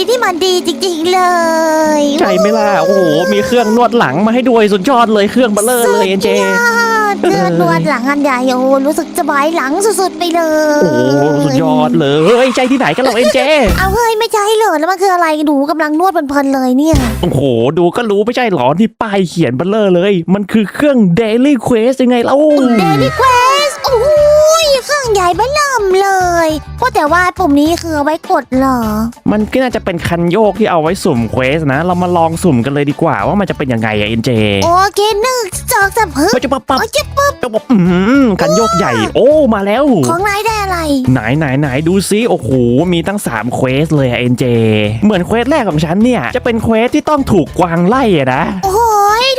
นี้ที่มันดีจริงๆเลยใช่ไหมล่ะโอ้โหมีเครื่องนวดหลังมาให้ด้วยสุดยอดเลยเครื่องเบลเลอร์เลยเอ็นเจ สุดยอดเลือดนวดหลังอันใหญ่โอ้โหรู้สึกสบายหลังสุดๆไปเลยโอ้โหสุดยอดเลยเฮ้ยใจที่ไหนกันเราเอ็นเจเอาเฮ้ยไม่ใช่เลยแล้วมันคืออะไรหนูกำลังนวดเพลินๆเลยเนี่ย โอ้โหดูก็รู้ไม่ใช่หรอที่ป้ายเขียนเบลเลอร์เลย มันคือเครื่อง Daily Quest ยังไงเล่า เดลี่เควสโอ้โห เครื่องใหญ่เบ้อเริ่มเลยว่าแต่ว่าปุ่มนี้คือเอาไว้กดเหรอ มันก็น่าจะเป็นคันโยกที่เอาไว้สุ่มเควสนะ เรามาลองสุ่มกันเลยดีกว่าว่ามันจะเป็นยังไงอะเอ็นเจโอเคหนึ่งสองสามฮึบเฮ้ยจะปั๊บปั๊บโอ้ยจะปุ๊บจะปั๊บอืมคันโยกใหญ่ โอ้มาแล้ว ของนายได้ อะไร ไหนไหนไหนดูซิโอ้โหมีตั้ง3เควสเลยอะเอ็นเจเหมือนเควสแรกของฉันเนี่ยจะเป็นเควสที่ต้องถูกกวางไล่อะนะ โอ้โห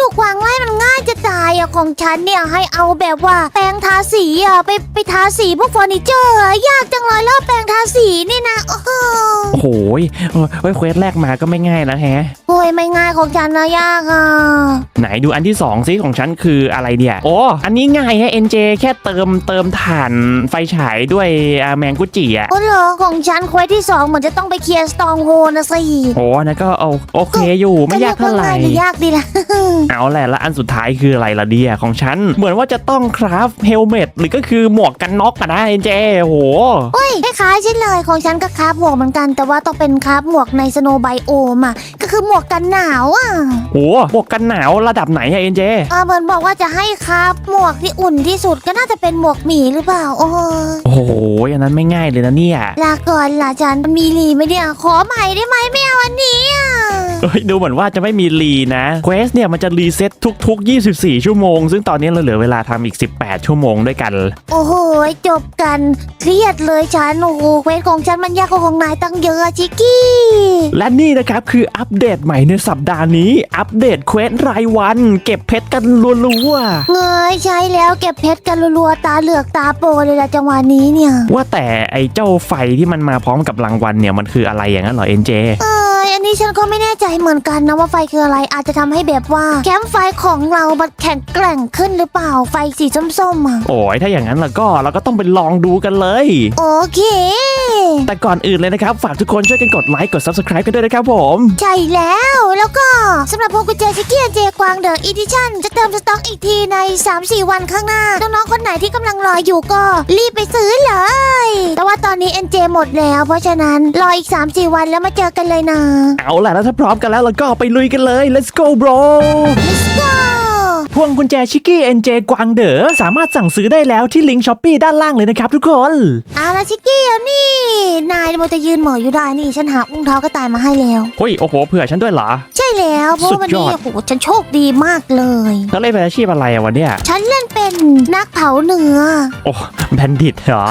ถูกวางไล่มันง่ายจะตายอะของฉันเนี่ยให้เอาแบบว่าแปรงทาสีอะไปไปทาสีพวกเฟอร์นิเจอร์อะยากจังเลยแล้วแปรงทาสีนี่นะโอ้โหโอ้โหยเอ้ยเฮ้ยเควสแรกมาก็ไม่ง่ายแล้วแฮะ โอ้ยไม่ง่ายของฉันนะยากอะไหนดูอันที่2ซิของฉันคืออะไรเนี่ยโอ้อันนี้ง่ายฮะเอ็นเจแค่เติมเติมถ่านไฟฉายด้วยอ่าแมงกุจิอะ โอ้เหรอของฉันเควสที่สองเหมือนจะต้องไปเคลียร์สตองโฮนะสิโอ้นั่นก็เอาโอเคอยู่ไม่ยากเท่าไหร่จะลือกว่ง่ายหรือยากดีล่ะ เอาแหละแล้วอันสุดท้ายคืออะไรล่ะเดียของฉัน เหมือนว่าจะต้องคราฟเฮลเมตหรือก็คือหมวกกันน็อกอะนะเอ็นเจโอ้โหโอ้ยคล้ายๆเช่นเลยของฉันก็คราบหมวกเหมือนกัน แต่ว่าต้องเป็นคราบหมวกในสโนไบโอมอะก็คือหมวกกันหนาวอะโอ้หมวกกันหนาวระดับไหนอะเอ็นเจเออเหมือนบอกว่าจะให้คราบหมวกที่อุ่นที่สุดก็น่าจะเป็นหมวกหมีหรือเปล่าโอ้โอ้โหอันนั้นไม่ง่ายเลยนะเนี่ยลาก่อนล่ะฉันมันมีรีไหมเนี่ยขอใหม่ได้ไหมไม่เอาอันนี้อะเฮ้ยดูเหมือนว่าจะไม่มีรีนะเควสเนี่ยมันจะรีเซ็ตทุก ๆ 24 ชั่วโมง ซึ่งตอนนี้เราเหลือเวลาทำอีก 18 ชั่วโมงด้วยกัน โอ้โหจบกันเครียดเลยฉันโอ้โหเควสของฉันมันยากกว่าของนายตั้งเยอะอะชิกกี้และนี่นะครับคืออัปเดตใหม่ในสัปดาห์นี้ อัปเดตเควสรายวัน เก็บเพชรกันรัวเงยใช้แล้วเก็บเพชรกันรัวๆตาเหลือกตาโปเลยละจังหวะนี้เนี่ยๆว่าแต่ไอ้เจ้าไฟที่มันมาพร้อมกับรางวัลเนี่ยมันคืออะไรอย่างนั้นเหรอเอ็นเจ เออ อันนี้ฉันก็ไม่แน่ใจเหมือนกันนะว่าไฟคืออะไรอาจจะทำให้แบบว่าแคมป์ไฟของเรามันแข็งแกร่งขึ้นหรือเปล่าไฟสีส้มๆอะโอ้ยถ้าอย่างนั้นแล้วก็เราก็ต้องไปลองดูกันเลย โอเค แต่ก่อนอื่นเลยนะครับ ฝากทุกคนช่วยกันกดไลค์กด subscribe กันด้วยนะครับผม ใช่แล้วแล้วก็สำหรับพวกกุญแจชิคกี้เจกวางเดอะอีดิชั่นจะเติมสต็อกอีกทีใน 3-4 วันข้างหน้า น้องๆคนไหนที่กำลังรออยู่ก็รีบไปซื้อเลย แต่ว่าตอนนี้ NJ หมดแล้ว เพราะฉะนั้นรออีก 3-4 วันแล้วมาเจอกันเลยนะเอาล่ะแล้วถ้าพร้อมกันแล้วเราก็ไปลุยกันเลย let's go bro Let's go พวงกุญแจชิกกี้ NJ กวางเด๋อสามารถสั่งซื้อได้แล้วที่ลิงก์ช้อปปีด้านล่างเลยนะครับทุกคนเอาละชิคกี้เอานี่ นายมันจะยืนเหมออยู่ได้นี่ฉันหาอุ้งเท้ากระต่ายมาให้แล้ว เฮ้ยโอ้โหเผื่อฉันด้วยเหรอ ใช่แล้วเพราะว่าวันนี้สุดยอด โอ้โหฉันโชคดีมากเลย เธอเล่นเป็นอาชีพอะไรอะวันเนี้ยฉันเล่นเป็นนักเผาเนื้อโอ้แบนดิตเหรอ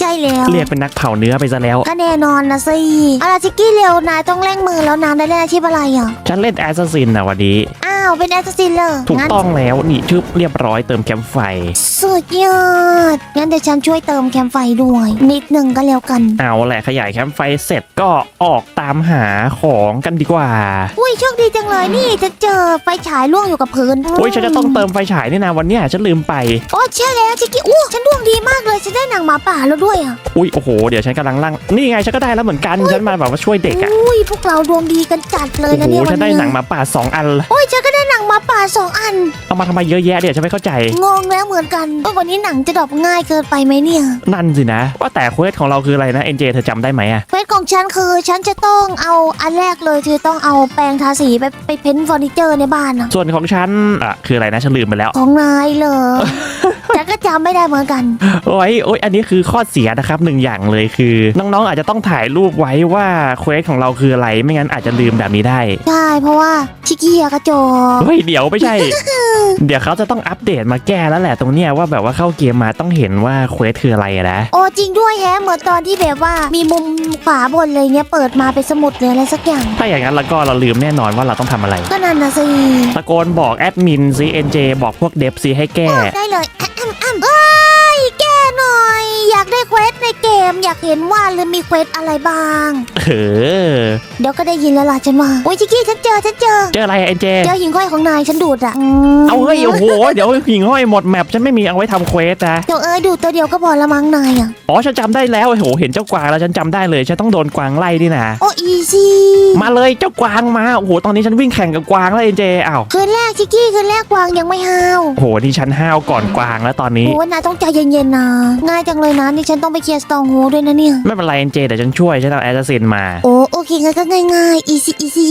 ใช่แล้วเรียกเป็นนักเผาเนื้อไปซะแล้ว ก็แน่นอนนะสิเอาล่ะชิคกี้เร็วนายต้องเร่งมือแล้วนายได้เล่นอาชีพอะไรอะ ฉันเล่นแอสซัสซินนะวันนี้ อ้าวเป็นแอสซัสซินเลยถูกงั้นต้องแล้วนี่ชื่อเรียบร้อยเติมแคมป์ไฟ สุดยอด งั้นเดี๋ยวฉันช่วยเติมแคมไฟด้วย นิดหนึ่งก็แล้วกัน เอาแหละขยายแคมป์ไฟเสร็จก็ออกตามหาของกันดีกว่า อุ้ยโชคดีจังเลยนี่จะเจอไฟฉายล่วงอยู่กับพื้นโอ้ยฉันจะต้องเติมไฟฉายนี่นะวันเนี้ยฉันลืมไป โอ้ใช่แล้วชิคกี้อู้ฉันดวงดีมากเลยฉันได้หนังหมาป่าแล้วด้วยอะ อุ้ยโอ้โหเดี๋ยวฉันกำลังลั่งนี่ไงฉันก็ได้แล้วเหมือนกันฉันมาแบบว่าช่วยเด็กอะอุ้ยพวกเราดวงดีกันจัดเลยโอ้นะโหเนี่ยฉัวันนได้นี้หนังหมาป่าสองอัน โอ้ยฉันก็ได้หนังหมาป่าสองอันเอามาทำไมเยอะแยะเดี๋ยวฉันไม่เข้าใจ งงแล้วเหมือนกันว่าวันนี้หนังจะดรอปง่ายเกินไปไหมเนี่ยนั่นสินะ ว่าแต่เควสของเราคืออะไรนะเอ็นเจเธอจำได้ไหมอะเควสของฉันคือฉันจะต้องเอาอันแรกเลยคือต้องเอาแปรงทาสีไปไปเพ้นท์เฟอร์นิเจอร์ในบ้านอะส่วนของฉันอะคืออะไรนะฉันลืมไปแล้ว ของนายเหรอ ฉันก็จำไม่ได้เหมือนกัน โอ้ยโอ้ยอันนี้คือข้อเสียนะครับหนึ่งอย่างเลยคือ น้องๆอาจจะต้องถ่ายรูปไว้ว่าเควสของเราคืออะไรไม่งั้นอาจจะลืมแบบนี้ได้ใช่เพราะว่าชิคกี้อะกระจอกเฮ้ยเดี๋ยวไม่ใช่ เดี๋ยวเขาจะต้องอัปเดตมาแก้แล้วแหละตรงเนี้ยว่าแบบว่าเข้าเกมมาต้องเห็นว่าเควสคืออะไรอะนะ โอ้จริงด้วยแฮะเหมือนตอนที่แบบว่ามีมุมขวาบนเลยเนี่ยเปิดมาเป็นสมุดหรืออะไรสักอย่าง ถ้าอย่างนั้นแล้วก็เราลืมแน่นอนว่าเราต้องทำอะไร ก็นั่นนะสิตะโกนบอกแอดมินซีเอ็นเจบอกพวกเดฟซีให้แก้ ได้เลยอะอะอะเอ้ยแก้ หน่อย อยากได้เควสในเกมมอยากเห็นว่าลืมมีเควสอะไรบ้าง เออ เดี๋ยวก็ได้ยินแล้วล่ะฉันว่าโอ้ยชิกกี้ฉันเจอฉันเจอ เจออะไรเอ็นเจ เจอหิ่งห้อยของนายฉันดูดอะมเอาเฮ้ยโอ้โห เดี๋ยวหิ่งห้อยหมดแมปฉันไม่มีเอาไว้ทำเควสนะ เดี๋ยวเอ้ยดูดตัวเดียวก็พอละมั้งนายอะอ๋อฉันจำได้แล้วโอ้โหเห็นเจ้ากวางแล้วฉันจำได้เลยฉันต้องโดนกวางไล่นี่นะ โอ้อีซี่มาเลยเจ้ากวางมาโอ้โหตอนนี้ฉันวิ่งแข่งกับกวางแล้วเอ็นเจอ้าวคืนแรกชิกกี้คืนแรกกวางยังไม่ห้าวโอ้โหนี่ฉันห้าวก่อนกวางแล้วตอนนี้ โอ้ยนายต้องใจเย็นๆนะง่ายจังเลยนะนี่ฉันต้องไปเคลียร์สตองโฮด้วยนะเนี่ย ไม่เป็นไรเอ็นเจเดี๋ยวฉันช่วยฉันเอาแอสซัสซินมา โอ้โอเคงั้นก็ง่ายๆ easy easy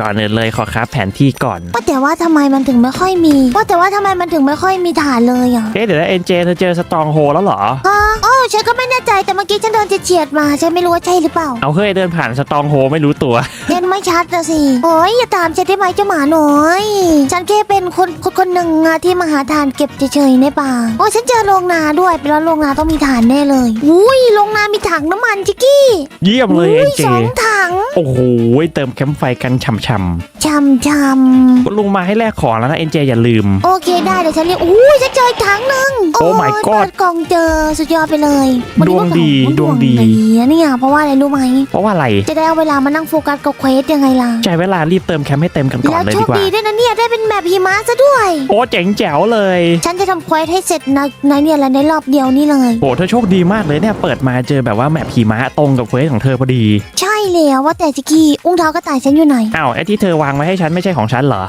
ก่อนอื่นเลยขอครับแผนที่ก่อน ว่าแต่ว่าทำไมมันถึงไม่ค่อยมีว่าแต่ว่าทำไมมันถึงไม่ค่อยมีฐานเลยอะเอ๊ะเดี๋ยวนะเอ็นเจเธอเจอสตองโฮแล้วเหรอฮะโอ้ฉันก็ไม่แน่ใจแต่เมื่อกี้ฉันโดนเฉียดๆมาฉันไม่รู้ว่าใช่หรือเปล่าเอาเฮ้ยเดินผ่านสตองโฮไม่รู้ตัวเห็นไม่ชัดนะสิโอ้ยอย่าตามฉันได้ไหมเจ้าหมาน้อย ฉันแค่เป็นคนคนคนหนึ่งอะที่มาหาฐานเก็บเฉยๆในป่าโอ้ยฉันเจอโรงนาด้วยเป็นแล้วโรงนาต้องมีฐานแน่เลยอุ้ยโรงนามีถังน้ำมันจิกกี้เยี่ยมเลยเอ็นเจสองถังโอ้โหเติมแคมป์ไฟกันฉ่ำชำชำๆลุงมาให้แลกของแล้วนะเอ็นเจอย่าลืมโอเคได้เดี๋ยวฉันเรียกอุ้ยฉันเจออีกถังหนึ่ง Oh my ย god เปิดกล่องเจอสุดยอดไปเลยดวงดีนนี้ดวงดีนะเนี่ยเพราะว่าอะไรรู้ไหม เพราะว่าอะไรจะได้เอาเวลามานั่งโฟกัสกับเควสยังไงล่ะใจเวลารีบเติมแคมป์ให้เต็มกันก่อนแล้วเลยโชดีคกว่า ดีด้วยนะเนี่ยได้เป็นแบบหิมะซะด้วย โอ้เจ๋งแจ๋วเลย ฉันจะทำเควสให้เสร็จในในเนี่ยแหละในรอบเดียวนี่เลยโอ้เธอโชคดีมากเลยเนี่ยเปิดมาเจอแบบว่าแมปผีม้าตรงกับเควสของเธอพอดี ใช่แล้วว่าแต่จิกกี้อุ้งเท้ากระต่ายฉันอยู่ไหนอ้าวไอ้ที่เธอวางไว้ให้ฉันไม่ใช่ของฉันเหรอ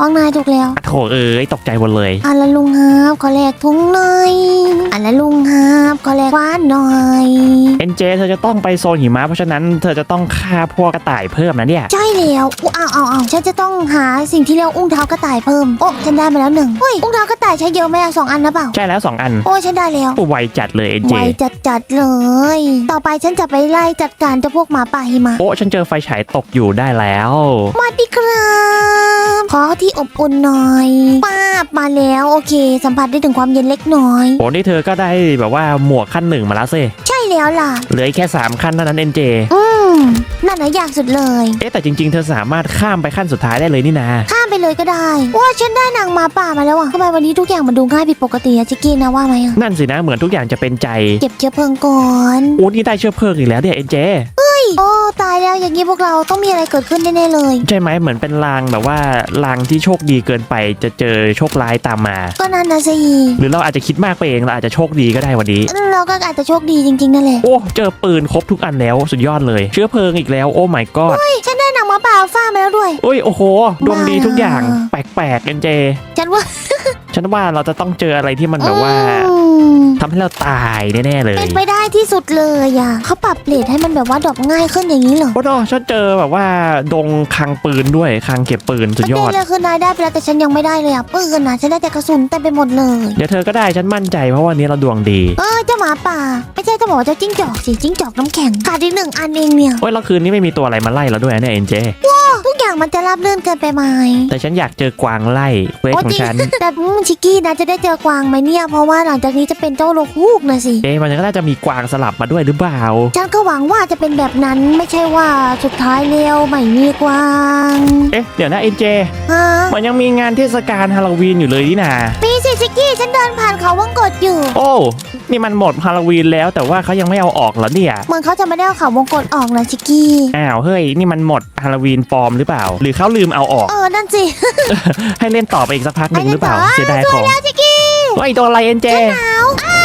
อองนายถูกแล้วอะโถเอ้ยตกใจหมดเลยอันละลุงครับขอแลกทุงหน่อยอันละลุงครับขอแลกควานหน่อยเอ็นเจเธอจะต้องไปโซนหิมะเพราะฉะนั้นเธอจะต้องฆ่าพวกกระต่ายเพิ่มนะเนี่ย ใช่แล้วอุ๊ยอ้าวอ้าวอ้าวฉันจะต้องหาสิ่งที่เรียกว่าอุ้งเท้ากระต่ายเพิ่มโอ้ฉันได้มาแล้วหนึ่งเฮ้ยอุ้งเท้ากระต่ายใช้เยอะไหมอะสองอันนะเปล่าใช่แล้วสองอัน โอ้ฉันได้แล้ว โอ้ไวจัดเลยเอ็นเจไวจัดจัดๆเลย ต่อไปฉันจะไปไล่จัดการเจ้าพวกหมาป่าหิมะโอ้ฉันเจอไฟฉายตกอยู่ได้แล้วมาดีครับขอที่อบอุ่นหน่อยป้าบมาแล้วโอเค สัมผัสได้ถึงความเย็นเล็กน้อยโอ้นี่เธอก็ได้แบบว่าหมวกขั้นหนึ่งมาแล้วสิใช่ แล้วล่ะ เหลืออีกแค่ 3 ขั้นเท่านั้นเอ็นเจอืมนั่นนะยากสุดเลย เอ๊ะแต่จริง ๆ เธอสามารถข้ามไปขั้นสุดท้ายได้เลยนี่นา ข้ามไปเลยก็ได้ว่าฉันได้นางหมาป่ามาแล้วอะทำไมวันนี้ทุกอย่างมันดูง่ายผิดปกติอะจิกกี้นะว่าไหมอะนั่นสินะเหมือนทุกอย่างจะเป็นใจ เก็บเชื้อเพลิงก่อน โอ้นี่ได้เชื้อเพลิงอีกแล้วเนี่ยเอ็นเจ โอ้ตายแล้วอย่างนี้พวกเราต้องมีอะไรเกิดขึ้นแน่ๆเลย ใช่ไหมเหมือนเป็นลางแบบว่าลางที่โชคดีเกินไปจะเจอโชคร้ายตามมา ก็นั่นนะสิหรือเราอาจจะคิดมากไปเองเราอาจจะโชคดีก็ได้วันนี้ เราก็อาจจะโชคดีจริงๆนั่นแหละโอ้เจอปืนครบทุกอันแล้วสุดยอดเลย เชื้อเพลิงอีกแล้วโอ้ my god เฮ้ยฉันได้หนังหมาป่าอัลฟ้ามาแล้วด้วย โอ้ยโอ้โหดวงดีทุกอย่างบ้าแปลกๆเอ็นเจ ฉันว่า ฉันว่าเราจะต้องเจออะไรที่มันแบบว่าอืมทำให้เราตายแน่ๆเลยเป็นไปได้ที่สุดเลยอะเขาปรับเลทให้มันแบบว่าดรอปง่ายขึ้นอย่างนี้เหรอโอ้โหฉันเจอแบบว่าดงคลังปืนด้วยคลังเก็บปืนสุดยอประดเด็นเลยคือนายได้ไปแล้วแต่ฉันยังไม่ได้เลยอะปืนนะฉันได้แต่กระสุนเต็มไปหมดเลย เดี๋ยวเธอก็ได้ฉันมั่นใจเพราะวันนี้เราดวงดีเออเจ้าหมาป่า ไม่ใช่เจ้าหมอเจ้าจิ้งจอกสิจิ้งจอกน้ำแข็งขาดอีกหนึ่งอันเองเนี่ย โอ้ยแล้วคืนนี้ไม่มีตัวอะไรมาไล่เราด้วยนะเนี่ยเอ็นเจทุก อย่างมันจะราบรื่นเกินไปไหมแต่ฉันอยากเจอกวางไล่เควสโอ้ของจริงฉัน แต่อืมชิกกี้นะจะได้เจอกวางไหมเนี่ย เพราะว่าหลังจากนี้จะเป็นเจ้าโลคูกนะสิ เอ๊ะมันก็น่าจะมีกวางสลับมาด้วยหรือเปล่า ฉันก็หวังว่าจะเป็นแบบนั้นไม่ใช่ว่าสุดท้ายเร็วไม่มีกวางเอ๊ะ เดี๋ยวนะเอ็นเจ ฮะมันยังมีงานเทศกาลฮาโลวีนอยู่เลยนี่นา มีสิชิกกี้ฉันเดินผ่านเขาวังกดอยู่ โอ้ นี่มันหมดฮาโลวีนแล้วแต่ว่าเขายังไม่เอาออกเหรอเนี่ย เหมือนเขาจะไม่ได้เอาเขาวงกดออกนะชิกกี้ อ้าว เฮ้ย นี่มันหมดฮาโลวีนปลอมหรือเปล่าหรือเขาลืมเอาออก เออ นั่นสิให้เล่นต่อไปอีกสักพักหนึ่งหรือเปล่าให้เสียเล่นดายต่อของแล้วชิกกี้เฮ้ยโดนอะไรเอ็นเจหนาวอ่า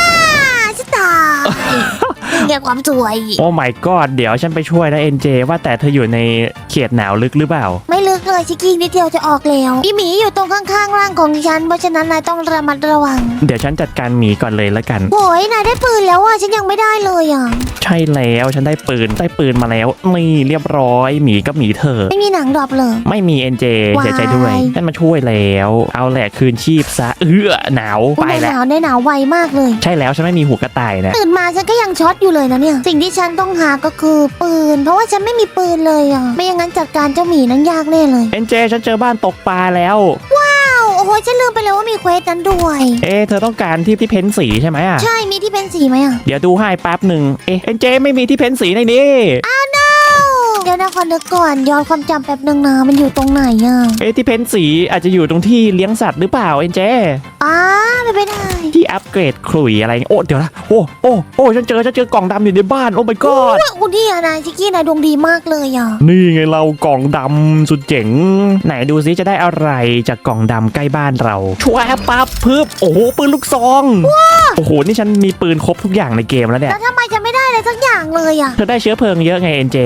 ชิตายนี่ไงความสวย โอ้ my god เดี๋ยวฉันไปช่วยนะเอ็นเจว่าแต่เธออยู่ในเขตหนาวลึกหรือเปล่า ไม่ลึกเลยชิกกี้นิดเดียวจะออกแล้วพี่หมีอยู่ตรงข้างๆร่างของฉัน เพราะฉะนั้นนายต้องระมัดระวังเดี๋ยวฉันจัดการหมีก่อนเลยละกัน โอ้ยนายได้ปืนแล้วอะฉันยังไม่ได้เลยอะใช่แล้วฉันได้ปืนได้ปืนมาแล้วนี่เรียบร้อยหมีก็หมีเธอไม่มีหนังดรอปเลย ไม่มีเอ็นเจว้ายเสียใจด้วยฉันมาช่วยแล้ว เอาแหละคืนชีพซะเอื้อหนาวไปนายหแล้วนาวได้หนาวไวมากเลย ใช่แล้วฉันไม่มีหูกระต่ายนะตื่นมาฉันก็ยังช็อตอยู่เลยนะเนี่ย สิ่งที่ฉันต้องหาก็คือปืน เพราะว่าฉันไม่มีปืนเลยอะ ไม่อย่างนั้นจัดการเจ้าหมีนั้นยากแน่เลย เอ็นเจฉันเจอบ้านตกปลาแล้วอ้าว โอ้โหฉันลืมไปเลยว่ามีเควสนั้นด้วย เอ๊ะเธอต้องการที่ที่เพ้นสีใช่ไหมอะ ใช่ มีที่เป็นสีไหมอะ เดี๋ยวดูให้แป๊บหนึ่งเอ๊ะเอ็นเจไม่มีที่เพ้นสีในนี้ เดี๋ยวนะขอนึกก่อนย้อนความจำแป๊บนึงนะมันอยู่ตรงไหนอะ เอ๊ะที่เพ้นสีอาจจะอยู่ตรงที่เลี้ยงสัตว์หรือเปล่าเอ็นเจอ้าไม่ไปได้ ที่อัปเกรดขลุ่ยอะไรโอ้เดี๋ยวนะโอ้โอ้โอ้ฉันเจอฉันเจอกล่องดำอยู่ในบ้านโอ้ my god ว่าคุณที่นายชิกกี้นายดวงดีมากเลยอะนี่ไงเรากล่องดำสุดเจ๋ง ไหนดูซิจะได้อะไรจากกล่องดำใกล้บ้านเราชัวร์ปั๊บพึบโอ้โหปืนลูกซองโอ้โหนี่ฉันมีปืนครบทุกอย่างในเกมแล้วเนี่ยแล้วทำไมจะไม่ได้เลยสักอย่างเลยอะเธอได้เชื้อเพลิงเยอะไงเอ็นเจ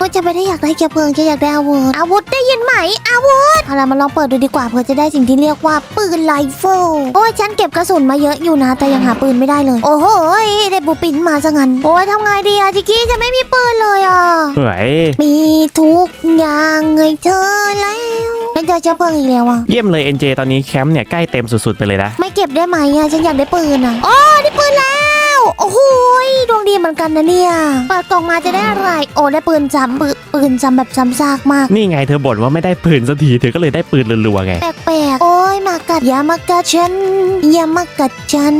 ก็จะไม่ได้อยากได้เกียร์เพลิงจะอยากได้อาวุธอาวุธได้ยินไหมอาวุธเอาล่ะมาลองเปิดดูดีกว่าเพื่อจะได้สิ่งที่เรียกว่าปืนไรเฟิลโอ้ยฉันเก็บกระสุนมาเยอะอยู่นะ แต่ยังหาปืนไม่ได้เลย โอ้โหยได้บูปินมาซะงั้นโอ้ยทำไงดีอะจิกกี้จะไม่มีปืนเลยอะเฮ้ยมีทุกอย่างให้เธอแล้วเป็นเจอเชื้อเพลิงอีกแล้วอะเยี่ยมเลยเอ็นเจตอนนี้แคมป์เนี่ยใกล้เต็มสุดๆไปเลยนะไม่เก็บได้ไหมอะฉันอยากได้ปืนอะอ๋อได้ปืนแล้วโอ้โหยดวงดีเหมือนกันนะเนี่ย เปิดกล่องมาจะได้อะไร โอ้ได้ปืนซ้ำปืนปืนซ้ำแบบซ้ำซากมาก นี่ไงเธอบ่นว่าไม่ได้ปืนสักทีเธอก็เลยได้ปืนรัวๆไง แปลกๆ โอ้ยมากัดอย่ามากัดฉันอย่ามากัดฉัน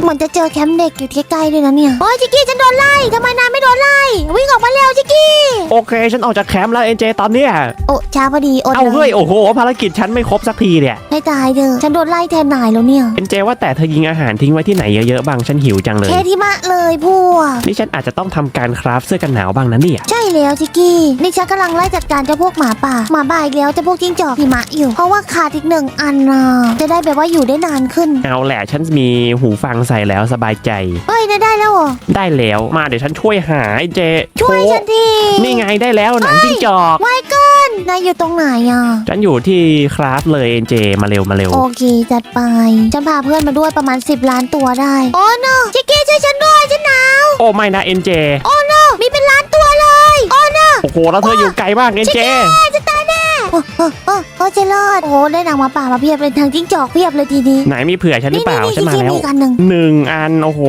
เหมือนจะเจอแคมป์เด็กอยู่ใกล้ๆด้วยนะเนี่ย โอ้ยจิกกี้ฉันโดนไล่ทำไมนายไม่โดนไล่ วิ่งออกมาเร็วจิกกี้โอเค ฉันออกจากแคมป์แล้วเอ็นเจตอนเนี้ยโอ้ช้าพอดีอดเอาเลเฮ้ยยโอ้โหภารกิจฉันไม่ครบสักทีเนี่ยให้ตายเถอะฉันโดนไล่แทนนายแล้วเนี่ย เอ็นเจว่าแต่เธอยิงอาหารทิ้งไว้ที่ไหนเยอะๆบ้างฉันหิวจังเลย เททิมะเลยพวก นี่ฉันอาจจะต้องทำการคราฟเสื้อกันหนาวบ้างนะเนี่ยใช่แล้วจิกกี้ นี่ฉันกำลังไล่จัดการเจ้าพวกหมาป่า หมาบ้าอีกแล้วเจ้าพวกจิ้งจอกหิมะอยู่ เพราะว่าขาดอีกหนึ่งอันนะจะได้แบบว่าอยู่ได้นานขึ้น เอาแหละฉันมีหูฟังใส่แล้วสบายใจ เฮ้ยนายได้แล้วเหรอ ได้แล้วมาเดี๋ยวฉันช่วยหาไอ้เจช่วยโชฉันทีนี่ไงได้แล้วหนังจิ้งจอก ไว้ก่อนนายอยู่ตรงไหนอะ ฉันอยู่ที่คราฟเลยเอ็นเจมาเร็วมาเร็ว โอเค จัดไป ฉันพาเพื่อนมาด้วยประมาณ 10 ล้านตัวได้ โอ้ no ชิคกี้ช่วยฉันด้วยฉันหนาวโอ้ไม่นะเอ็นเจโอ้ no มีเป็นล้านตัวเลย โอ้ no โอ้โหแล้วเธออยู่ไกลมากเอ็นเจจะตายแน่ โอ้โอ้โอ้โอ้จรอดโอ้ได้นังหมาป่ามาเพียบเลยทางจิ้งจอกเพียบเลยทีนี้ไหนมีเผื่อฉันหรือเปล่าฉันมาแล้วมีกันหนึ่งหนึ่งอันโอ้โห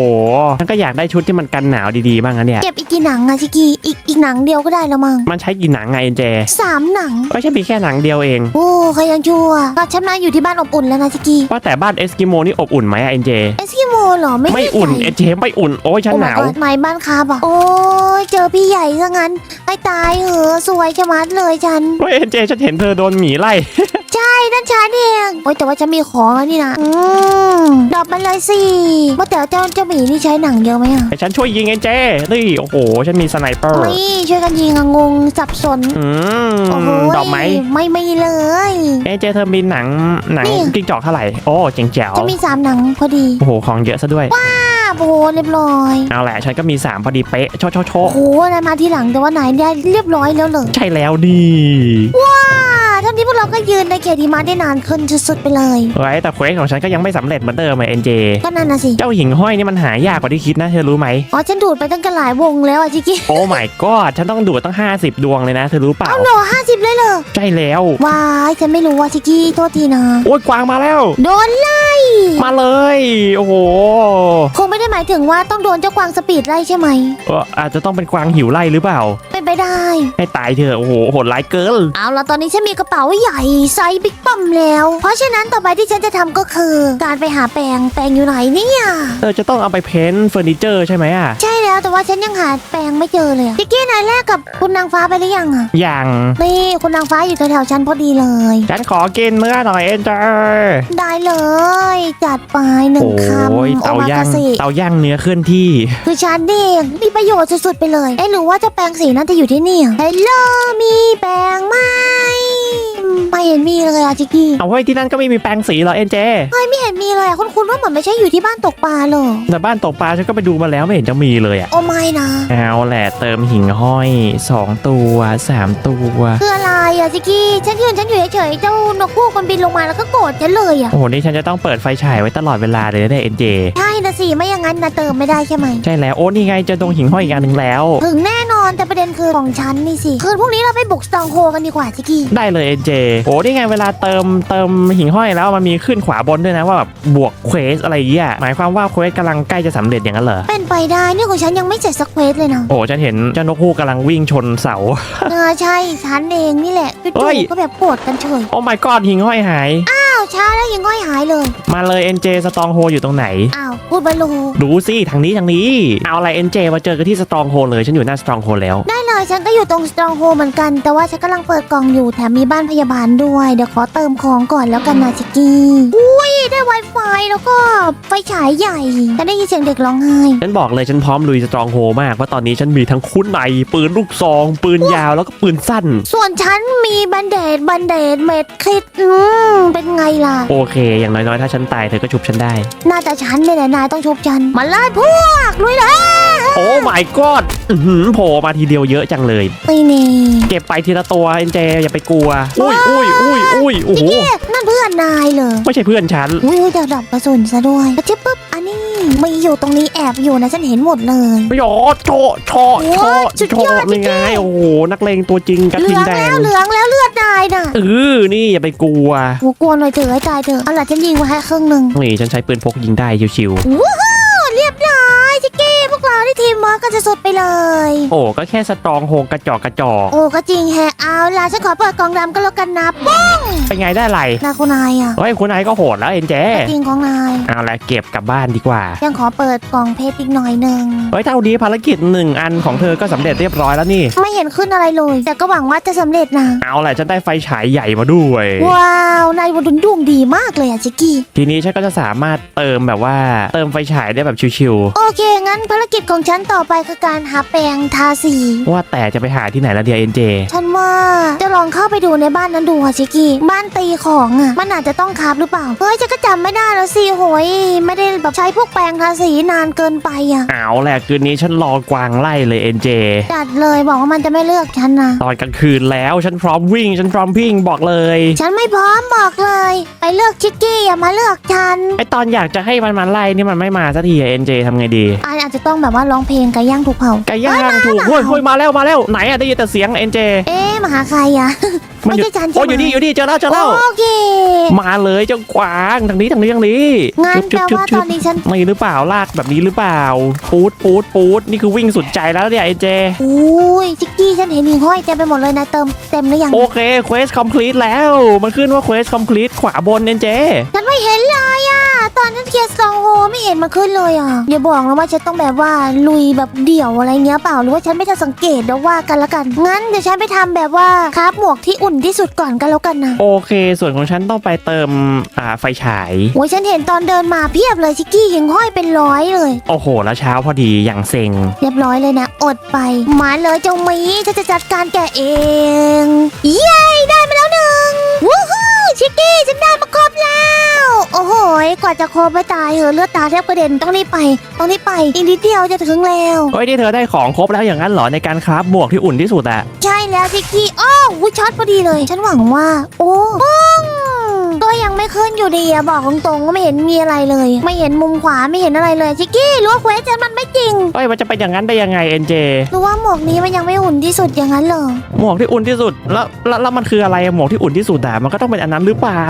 ฉันก็อยากได้ชุดที่มันกันหนาวดีๆบ้างนะเนี่ยเก็บอีกกี่หนังอะชิกี้อีกอีกหนังเดียวก็ได้แล้วมั้งมันใช้กี่หนังไงเอ็นเจสามหนังก็ฉันมีแค่หนังเดียวเองโอ้ใครยังชั่วก็ฉันมาอยู่ที่บ้านอบอุ่นแล้วนะชิกี้ว่าแต่บ้านเอสกิโมนี่อบอุ่นไหมอะเอ็นเจเอสกิโมเหรอไม่ไม่อุ่นเอ็นเจไม่อุ่นโอ้ยฉันหนาวไม่บ้านคาบอะโอ้ยเจอพี่ใหญ่ซะงั้นให้ตายเหอะสวยชะมัดเลยฉันเฮ้ยเอ็นเจฉันเห็นเธอโดนหมีไล่ ใช่นั่นฉันเองโอ้ยแต่ว่าฉันมีของแล้วนี่นะอืมดอกมันเลยสิว่าแต่เจ้าเจ้าหมีนี่ใช้หนังเยอะไหมอะแต่ฉันช่วยยิงเอ็นเจนี่โอ้โห ฉันมีสไนเปอร์ไม่ช่วยกันยิงอะงงสับสนอืโอ้มโหดอกไม้ไม่ไม่เลยเอ็นเจเธอมีหนังหนังนี่กิ้งจอกเท่าไหร่โอ้เจ๋งแจ๋วจะมีสามหนังพอดีโอ้โหของเยอะซะด้วยอ้าวโอ้โหเรียบร้อยเอาแหละฉันก็มี 3 พอดีเป๊ะโชโชโชโอ้โหนายมาทีหลังแต่ว่านายได้เรียบร้อยแล้วเหรอใช่แล้วดีอ่าทั้งที่พวก เราก็ยืนในเขตหิมะได้นานขึ้นสุดๆไปเลยไว้แต่เควสของฉันก็ยังไม่สำเร็จเหมือนเดิมเอ็นเจ ก็นั่นนะสิ เจ้าหิ่งห้อยนี่มันหายากกว่าที่คิดนะเธอรู้ไหม อ๋อฉันดูดไปตั้งกันหลายวงแล้วอะจิกกี้โอ้ my god ฉันต้องดูดตั้ง 50 ดวงเลยนะ เธอรู้เปล่า เอาหนอห้าสิบเลยเหรอใช่แล้ว วายฉันไม่รู้ว่าจิกกี้โทษทีนะโอ้ยกวางมาแล้ว โดนไล่มาเลย โอ้โหคงไม่ได้หมายถึงว่าต้องโดนเจ้ากวางสปีดไล่ใช่ไหมเอ่ออาจจะต้องเป็นกวางหิวไล่หรือเปล่า เป็นไปได้ ให้ตายเถอะโอ้โหโหดร้ายเกิน เอาละตอนนี้ฉันมีกระเป๋าใหญ่ไซส์บิ๊กปั๊มแล้ว เพราะฉะนั้นต่อไปที่ฉันจะทำก็คือ การไปหาแปรงแปรงอยู่ไหนเนี่ยเออจะต้องเอาไปเพ้นท์เฟอร์นิเจอร์ใช่ไหมอะ ใช่แล้วแต่ว่าฉันยังหาแปรงไม่เจอเลยอะจิกกี้นายแลกกับคุณนางฟ้าไปหรือยังอะอย่างนี่คุณนางฟ้าอยู่แถวๆฉันพอดีเลย ฉันขอกินเนื้อหน่อยเอ็นเจอร์ได้เลย จัดไปหนึ่งคำโอ้ยโอเตามากาย่างเสะเตาย่างเนื้อเคลื่อนที่ คือฉันเองมีประโยชน์สุดๆไปเลยเอ๊ะหรือว่าเจะแปรงสีนั้นจะอยู่ที่นี่เฮลโลมีแปรงไหม ไม่เห็นมีเลยอะจิกกี้เอาไว้ยที่นั่นก็ไม่มีแปรงสีเหรอเอ็นเจเฮ้ยไม่เห็นมีเลยอะคุณคุณว่าเหมือนไม่ใช่อยู่ที่บ้านตกปลาเลยแต่บ้านตกปลาฉันก็ไปดูมาแล้วไม่เห็นจะมีเลยอะโอ้ไม่นะเอาแหละเติมหิ่งห้อย2ตัว3ตัวคืออะไรอะจิกกี้ฉันยืนฉันอยู่เฉยๆเจ้านกพูกมันบินลงมาแล้วก็โกรธฉันเลยอะโอ้โหนี่ฉันจะต้องเปิดไฟฉายไว้ตลอดเวลาเลยนะเนี่ยเอ็นเจใช่นะสิไม่อย่างนั้นนะเติมไม่ได้ใช่ไหมใช่แล้วโอ้นี่ไงเจอตรงหิ่งห้อยอีกอันหนึ่งแล้ว ถึงแน่นอน แต่ประเด็นคือของฉันนี่สิ คืนพรุ่งนี้เราไปบุกสตองโฮกันดีกว่าจิกกี้ ได้เลยเอ็นเจโอ้นี่ไงเวลาเติมเติมหิ่งห้อยแล้วมันมีขึ้นขวาบนด้วยนะว่าแบบบวกเควสอะไรอย่างเงี้ยหมายความว่าเควสกำลังใกล้จะสำเร็จอย่างนั้นเหรอเป็นไปได้นี่ของฉันยังไม่เสร็จสักเควสเลยนะโอ้ฉันเห็นเจ้านกฮูกกำลังวิ่งชนเสา เออใช่ฉันเองนี่แหละเฮ้จู่ยๆก็แบบโกรธกันเฉย โอ้ my god หิ่งห้อยหายอ้าว ช้าแล้วยังง่อยหายเลย มาเลย NJ สตองโฮอยู่ตรงไหน อ้าวพูดบอลลูดูสิทางนี้ทางนี้ เอาอะไร NJ มาเจอกันที่สตองโฮเลย ฉันอยู่หน้าสตองโฮแล้ว ได้เลยฉันก็อยู่ตรงสตรองโฮเหมือนกัน แต่ว่าฉันกำลังเปิดกล่องอยู่แถมมีบ้านพยาบาลด้วย เดี๋ยวขอเติมของก่อนแล้วกันนะชิกกี้อุ้ยได้ Wi-Fi แล้วก็ไฟฉายใหญ่ฉันได้ยินเสียงเด็กร้องไห้ฉันบอกเลยฉันพร้อมลุยสตรองโฮมากเพราะตอนนี้ฉันมีทั้งคุ้นในปืนลูกซอง ปืนยาวแล้วก็ปืนสั้น ส่วนฉันมีบันเดดบันเดดเม็ดคิดอืมเป็นไงล่ะ โอเค อย่างน้อยๆ ถ้าฉันตายเธอก็ชุบฉันได้ น่าจะฉันเนี่ยแหละนายต้องชุบฉันมาไล่พวกลุยเลยโอ้ my god อื้อหือโผล่มาทีเดียวเยอะจังเลยนี่นี่เก็บไปทีละตัว NJ อย่าไปกลัว อุ้ยอุ้ยอุ้ยอุ้ยโอ้โหเอ๊ะนั่นเพื่อนนายเลยไม่ใช่เพื่อนฉันอุ้ยจะดับกระสุนซะด้วยกระชิบปุ๊บอันนี้มีอยู่ตรงนี้แอบอยู่นะฉันเห็นหมดเลยไม่หรอโชะโชะโชะโอ้ยสุดโชยอดะนี่ไงโอ้โหนักเลงตัวจริงกระเหทิลืงองแดแล้งวเหลืองแล้วเลือดนายน่ะเออนี่อย่าไปกลัวโหัวกวนเลยเถอะให้ตายเถอะเอาล่ะฉันยิงไว้ให้ครึ่งหนึ่งนี่ฉันใช้ปืนพกยิงได้ชิววู้ฮู้เรียบร้อยจิกกี้พวก เราที่ทีมเวิร์กกันจะสุดไปเลยๆโอ้ก็แค่สตรองโฮกระจอกกระจอกโอ้ก็จริงแฮะเอาล่ะฉันขอเปิดกล่องดำก็แล้วกันนะปุ๊บเป็นไงได้ไรนาคุณนายอะเฮ้ยคุณนายก็โหดแล้วเอ็นเจจริงของนายเอาละเก็บกลับบ้านดีกว่ายังขอเปิดกล่องเพชรอีกหน่อยหนึ่งเฮ้ยเท่านี้ภารกิจหนึ่งอันของเธอก็สำเร็จเรียบร้อยแล้วนี่ ไม่เห็นขึ้นอะไรเลย แต่ก็หวังว่าจะสำเร็จนะเอาแหละฉันได้ไฟฉายใหญ่มาด้วย ว้าวนายวันดุนดวงดีมากเลยอะจิกกี้ทีนี้ฉันก็จะสามารถเติมแบบว่าเติมไฟฉายได้แบบชิวโอเคงั้นภารกิจของฉันต่อไปคือการหาแปรงทาสีๆว่าแต่จะไปหาที่ไหนละเดียเอ็นเจฉันว่าจะลองเข้าไปดูในบ้านนั้นดูอะจิกกี้บ้านตีของอะมันอาจจะต้องคาบหรือเปล่าเฮ้ยฉันก็จำไม่ได้แล้วสิโหยไม่ได้แบบใช้พวกแปรงทาสีนานเกินไปอะเอาแหละคืนนี้ฉันรอกวางไล่เลยเอ็นเจจัดเลยบอกว่ามันจะไม่เลือกฉันนะ ตอนกลางคืนแล้วฉันพร้อมวิ่ง ฉันพร้อมพิงบอกเลย ฉันไม่พร้อมบอกเลย ไปเลือกชิกกี้อย่ามาเลือกฉันไอตอนอยากจะให้มันมาไล่นี่มันไม่มาสักทีเอ็นเจทำไงดี อาจจะต้องแบบว่าร้องเพลงไก่ย่างถูกเผา ไก่ย่างถูกเฮ้เฮ้ยยมาเฮ้ยมาแล้วมาแล้วไหนอะได้ยินแต่เสียงเอ็นเจ เอ๊ะมาหาใครอะไม่ใช่ฉันใช่โอ้ไหมอยู่นี่อยู่นี่เจอแล้วเจอแล้วโอเค มาเลยเจ้ากวางทางนี้ทางนี้ทางนี้งั้นชึบแปลชึบว่าชึตบอนนี้ฉันนี่หรือเปล่าลากแบบนี้หรือเปล่าปูดปูดปูดนี่คือวิ่งสุดใจแล้วเนี่ยเอ็นเจอุ้ยจิกกี้ฉันเห็นหิ่งห้อยเต็มไปหมดเลยนะเติมเต็มหรือยังโอเคเควสคอมพลีทแล้วมันขึ้นว่าเควสคอมพลีทขวาบนเอ็นเจฉันไม่เห็นเลยอะ ตอนนั้นเคลียร์สองโฮไม่เห็นมันขึ้นเลยอะอย่าบอกนะว่าฉันต้องแบบว่าลุยแบบเดี่ยวอะไรเงี้ยเปล่าหรือว่าฉันไม่ทันสังเกตแล้วว่ากันละกัน งั้นเดี๋ยวฉันไปทำแบบว่าคราฟหมวกที่อุ่นที่สุดก่อนกันแล้วกันนะโอเค ส่วนของฉันต้องไปเติมอ่าไฟฉายโอ้ยฉันเห็นตอนเดินมาเพียบเลยชิกกี้หิ่งห้อยเป็นร้อยเลย โอ้โห แล้วเช้าพอดีอย่างเซ็ง เรียบร้อยเลยนะ อดไปมาเลยเจ้าหมีฉันจะจัดการแกเอง เย้ได้มาแล้วหนึ่งวู้ฮู้ชิกกี้ฉันได้มาค รบแล้ว โอ้โหยกว่าจะครบไม่ตายเหอะเลือดตาแทบกระเด็นต้องรีบไป ต้องรีบไปอีกนิดเดียวจะถึงแล้วเฮ้ยนี่เธอได้ของครบแล้วอย่างนั้นเหรอในการคราฟหมวกที่อุ่นที่สุดอะใช่แล้วชิกกี้อ้าวหูช็อตพอดีเลย ฉันหวังว่า โอ้ปุ้งก็ยังไม่ ขึ้นอยู่ดีอะบอกตรงๆว่าไม่เห็นมีอะไรเลย ไม่เห็นมุมขวาไม่เห็นอะไรเลยชิกกี้รู้ว่าเควสฉันมันไม่จริงเฮ้ยมันจะเป็นอย่างนั้นได้ยังไงเอ็นเจหรือว่าหมวกนี้มันยังไม่อุ่นที่สุดอย่างนั้นเหรอหมวกที่อุ่นที่สุดแล้วแล้วแล้วมันคืออะไรอะหมวกที่อุ่นที่สุดอะมันก็ต้องเป็นอันนั้นหรือเปล่า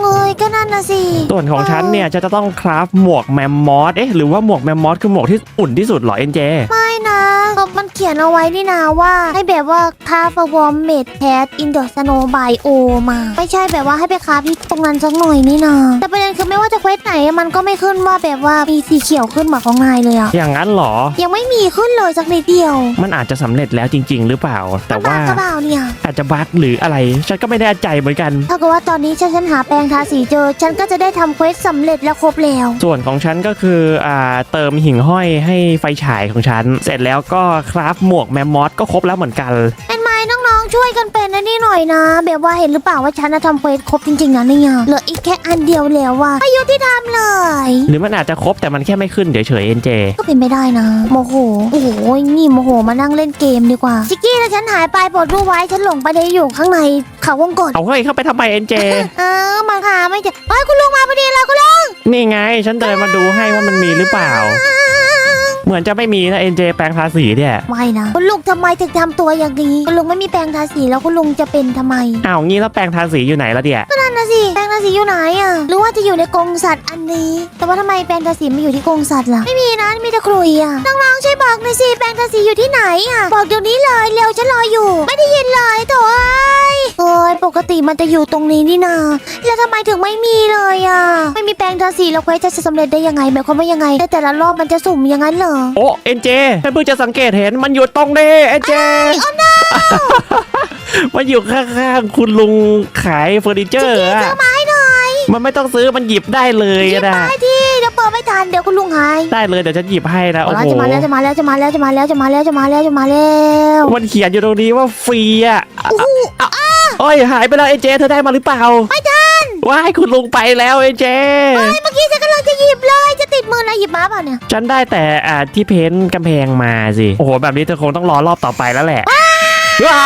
เอ้ยก็นั่นนะสิส่วนของฉันเนี่ยจะต้องคราฟหมวกแมมมอสเอ๊ะหรือว่าหมวกแมมมอสคือหมวกที่อุ่นที่สุดเหรอเอ็นเจ ไม่นะก็ มันเขียนเอาไว้นี่นาว่า ให้แบบว่าคาฟวอร์มเมดแคสอินเดอร์สโนบายโอมา ไม่ใช่แบบว่าให้ไปคาฟที่ตรงนั้นสักหน่อยนี่นาแต่ประเด็นคือไม่ว่าจะเควสไหนมันก็ไม่ขึ้นว่าแบบว่ามีสีเขียวขึ้นมาของนายเลยอะอย่างนั้นเหรอ ยังไม่มีขึ้นเลยสักนิดเดียว มันอาจจะสำเร็จแล้วจริง ๆ หรือเปล่า แต่ว่าบ้กระเปล่าเนี่ยอาจจะบั๊กหรืออะไรฉันก็ไม่แน่ใจเหมือนกันถ้าเกิดว่าตอนนี้ฉันฉันหาแปรงทาสีเจอ ฉันก็จะได้ทำเควสสำเร็จแล้วครบแล้ว ส่วนของฉันก็คืออ่าเติมหิ่งห้อยให้ไฟฉายของฉันเสร็จแล้วแล้วก็คราฟหมวกแมมมอสก็ครบแล้วเหมือนกัน เป็นไหมน้องๆช่วยกันเป็นนะนี่หน่อยนะแบบว่าเห็นหรือเปล่าว่าฉันน่ะทำเควสครบจริงๆนะเนี่ยเหลืออีกแค่อันเดียวแล้วว่ะไม่ยุติธรรมเลย หรือมันอาจจะครบแต่มันแค่ไม่ขึ้นเฉยๆเอ็นเจก็เป็นไม่ได้นะโมโหโอ้โหนี่โมโหมานั่งเล่นเกมดีกว่าซิกกี้ถ้าฉันหายไปโปรดรู้ไว้ฉันหลงไปในอยู่ข้างในเขาวงกตเอาเฮ้ยเข้าไปทำไมเอ็นเจเออมาหาไม่เจอเฮ้ยคุณลุงมาพอดีแล้วคุณลุงนี่ไงฉันเดินมาดูให้ว่ามันมีหรือเปล่า เหมือนจะไม่มีนะเอ็นเจแปลงทาสีเนี่ยไม่นะคุณลุงทำไมถึงทำตัวอย่างนี้คุณลุงไม่มีแปรงทาสีแล้วคุณลุงจะเป็นทำไมอ้าวงี้แล้วแปลงทาสีอยู่ไหนละเดียนั่นนะสิแปรงทาสีอยู่ไหนอะหรือว่าจะอยู่ในกรงสัตว์อันนี้ แต่ว่าทำไมแปรงทาสีมาอยู่ที่กรงสัตว์ล่ะไม่มีนะมีแต่ครุยอะน้องๆช่วยบอกหน่อยสิแปรงทาสีอยู่ที่ไหนอะบอกเดี๋ยวนี้เลยเร็วฉันรออยู่ ไม่ได้ยินเลยโถ่เอ้ยเอ้ยปกติมันจะอยู่ตรงนี้นี่นาแล้วทำไมถึงไม่มีเลยอะไม่มีแปรงทาสีแล้วเควสจะสำเร็จได้ยังไงหมายความว่ายังไงแต่แต่ละรอบมันจะสุ่มอย่างนั้นเหรอโอ้เอ็นเจฉันเพิ่งจะสังเกตเห็นมันอยู่ตรงนี้เอ็นเจมันอยู่ข้างๆคุณลุงขายเฟอร์นิเจอร์อะซื้อมาให้หน่อยมันไม่ต้องซื้อมันหยิบได้เลยหยิบนะได้ที่เดี๋ยวเปิดไม่ทันเดี๋ยวคุณลุงหายได้เลยเดี๋ยวฉันหยิบให้นะโอ้เอาโหละจะมาแล้วจะมาแล้วจะมาแล้วจะมาแล้วจะมาแล้วจะมาแล้วจะมาแล้วมันเขียนอยู่ตรงนี้ว่าฟรีอะโอ้โหโอ้ยหายไปแล้วเอ็นเจเธอได้มาหรือเปล่าไม่ทันว้ายคุณลุงไปแล้วเอ็นเจเฮ้ยเมื่อกี้ฉันกำลังจะหยิบเลยจะติดมือนะหยิบมาเปล่าเนี่ยฉันได้แต่อ่าที่เพ้นท์กำแพงมาสิโอ้โหแบบนี้เธอคงต้องรอรอบต่อไปแล้วแหละ ว้า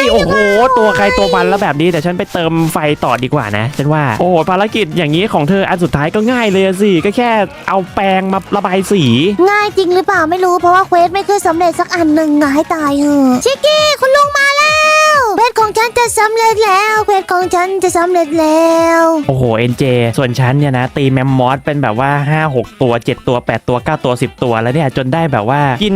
ยโอ้โห ตัวใครตัวมันแล้วแบบนี้แต่ฉันไปเติมไฟต่อดีกว่านะ ฉันว่า โอ้โหภารกิจอย่างนี้ของเธออันสุดท้ายก็ง่ายเลยอะสิ ก็แค่เอาแปรงมาระบายสี ง่ายจริงหรือเปล่าไม่รู้เพราะว่าเควสไม่เคยสำเร็จสักอันหนึ่งงให้ตายเหอะชิกกี้คุณลุงมาแล้ว เควสของฉันจะสำเร็จแล้วเควสของฉันจะสำเร็จแล้ว โอ้โหเอ็นเจส่วนฉันเนี่ยนะ ตีแมมมอสเป็นแบบว่า 5 6 ตัว 7 ตัว 8 ตัว 9 ตัว 10 ตัวแล้วเนี่ยจนได้แบบว่า กิน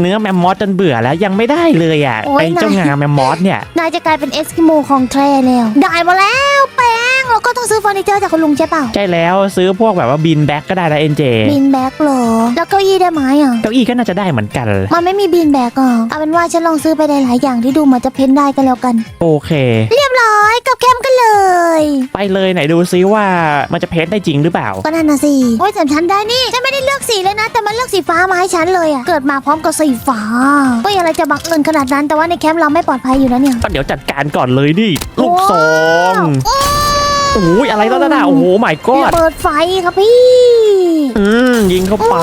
เนื้อแมมมอสจนเบื่อแล้วยังไม่ได้เลยอะโอ้ยไอ้เจ้างาแมมมอสเนี่ย นายจะกลายเป็นเอสกิโมของแท้แล้ว ได้มาแล้วแป้ง เราก็ต้องซื้อเฟอร์นิเจอร์จากคุณลุงใช่เปล่าใช่แล้วซื้อพวกแบบว่าบินแบ็กก็ได้นะเอ็นเจบีนแบ็กเหรอ แล้วเก้าอี้ได้ไหมอะ เก้าอี้ก็น่าจะได้เหมือนกัน มันไม่มีบีนแบ็กอะเอาเป็นว่าฉันลองซื้อไปหลายๆอย่างที่ดูเหมือนจะเพ้นได้กันแล้วกัน โอเค เรียบร้อยกับแคมกันเลย ไปเลยไหนดูซิว่ามันจะเพ้นท์ได้จริงหรือเปล่า ก็นั่นนะสิโอ้ยแต่ฉันได้นี่ฉันไม่ได้เลือกสีเลยนะ แต่มันเลือกสีฟ้ามาให้ฉันเลยอะเกิดมาพร้อมกับสีฟ้าก็อะไรจะบังเอิญขนาดนั้นแต่ว่าในแคมป์เราไม่ปลอดภัยอยู่นะเนี่ยก็เดี๋ยวจัดการก่อนเลยดิลูกซองโอ้ โอ้ยอะไรแล้วนะโอ้โหหมายกอดเปิดไฟครับพี่ อืมยิงเข้าไป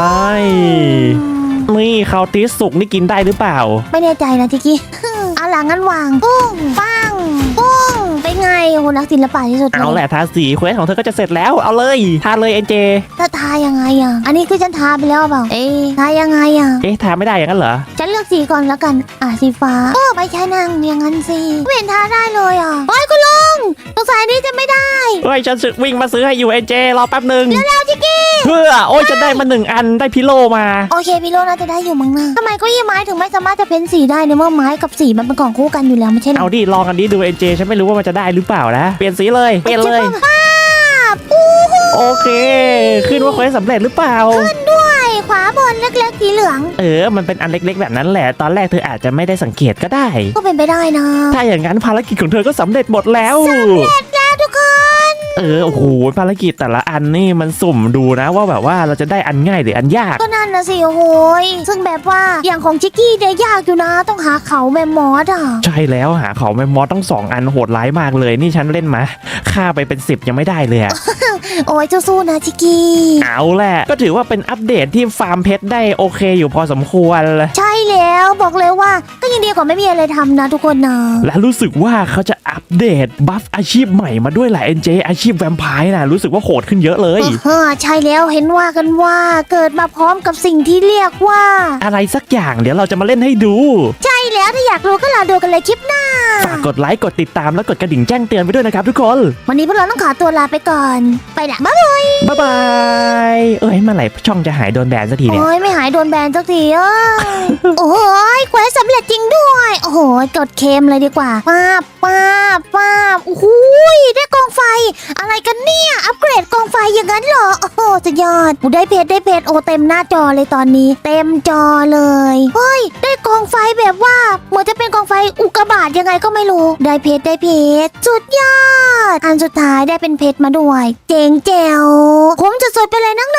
นี่คาวติสสุกนี่กินได้หรือเปล่า ไม่แน่ใจนะทิกกี้เอาหลังงั้นวาง ปุ้งปังปุ้งเป็น ไงโอ้โหนักศิลปะที่สุดเอาแหละทาสีเควสของเธอก็จะเสร็จแล้วเอาเลยทาเลยเอ็นเจถ้าทายังไงอะอันนี้คือฉันทาไปแล้วเปล่าเอ๊ะทายังไงอะเอ๊ะทาไม่ได้อย่างนั้นเหรอฉันเลือกสีก่อนแล้วกัน อะสีฟ้าโอ้ไม่ใช่นางอย่างนั้นสิไม่เห็นทาได้เลยอะโอ้ยคุณลุงสงสัยอันนี้จะไม่ได้เฮ้ยฉันสึกวิ่งมาซื้อให้อยู่เอ็นเจรอแป๊บหนึ่งแล้วทิกกี้เพื่อโอ้ยจะได้มาหนึ่งอันได้พิโลมา โอเคพี่โลน่าจะได้อยู่มั้งนะทำไมเก็ยี่ไม้ถึงไม่สามารถจะเพ้นสีได้ในเมื่อไม้กับสีมันเป็นของคู่กันอยู่แล้วไม่ใช่หรเอาดิลองอันนี้ดูเอ็นเจฉันไม่รู้ว่ามันจะได้หรือเปล่านะ เปลี่ยนสีเลย เปลี่ยนเลย ป้าบอู้หูโอเค ขึ้นว่าเควสสำเร็จหรือเปล่าด้วยขวาบนเล็กๆสีเหลือง เออ มันเป็นอันเล็กๆ แบบนั้นแหละ ตอนแรกเธออาจจะไม่ได้สังเกตก็ได้ ก็เป็นไปได้นะถ้าอย่างนั้นภารกิจของเธอก็สำเร็จหมดแล้วแล้วทุกคน เออโอ้โหภารกิจแต่ละอันนี่มันสุ่มดูนะว่าแบบว่าเราจะได้อันง่ายหรืออันยาก ก็นั่นนะสิโอ้โหยซึ่งแบบว่าอย่างของชิกกี้เนี่ยยากอยู่นะ ต้องหาเขาแมมมอสอะใช่แล้วหาของแมมมอสต้องสองอันโหดร้ายมากเลยนี่ฉันเล่นมาฆ่าไปเป็นสิบยังไม่ได้เลยอะ โอ้ยสู้ๆนะชิกกี้ เอาแหละ ก็ถือว่าเป็นอัปเดตที่ฟาร์มเพชรได้โอเคอยู่พอสมควรใช่แล้วบอกเลยว่าก็ยังดีกว่าไม่มีอะไรทำนะทุกคนนะและรู้สึกว่าเขาจะอัปเดตบัฟอาชีพใหม่มาด้วยแหละเอ็นเจอาชีพแวมไพร์นะรู้สึกว่าโหดขึ้นเยอะเลยเออใช่แล้วเห็นว่ากันว่าเกิดมาพร้อมกับสิ่งที่เรียกว่า อะไรสักอย่างเดี๋ยวเราจะมาเล่นให้ดู ใช่ แล้วถ้าอยากรู้ก็รอดูกันเลยคลิปหน้า ฝากกดไลค์กดติดตามและกดกระดิ่งแจ้งเตือนไปด้วยนะครับทุกคน วันนี้พวกเราต้องขอตัวลาไปก่อน ไปละบ๊ายบายบ๊ายบาย เอ้ยเมื่อไหร่ช่องจะหายโดนแบนสักทีเนี่ย โอ้ยไม่หายโดนแบนสักทีเอ้ย โอ้ยเควสสำเร็จจริงด้วย โอ้โหกดเคมเลยดีกว่าป้าบป้าบป้าบโอ้โหยได้กองไฟ อะไรกันเนี่ย อัปเกรดกองไฟอย่างนั้นเหรอ โอ้โหสุดยอดโอ้ได้เพชรได้เพชรโอ้เต็มหน้าจอเลยตอนนี้ เต็มจอเลย เฮ้ย ได้กองไฟแบบว่าเหมือนจะเป็นกองไฟอุกกาบาตยังไงก็ไม่รู้ ได้เพชรได้เพชรสุดยอด อันสุดท้ายได้เป็นเพชรมาด้วย เจ๋งแจ๋วผมจะสุดๆไปเลยน้อง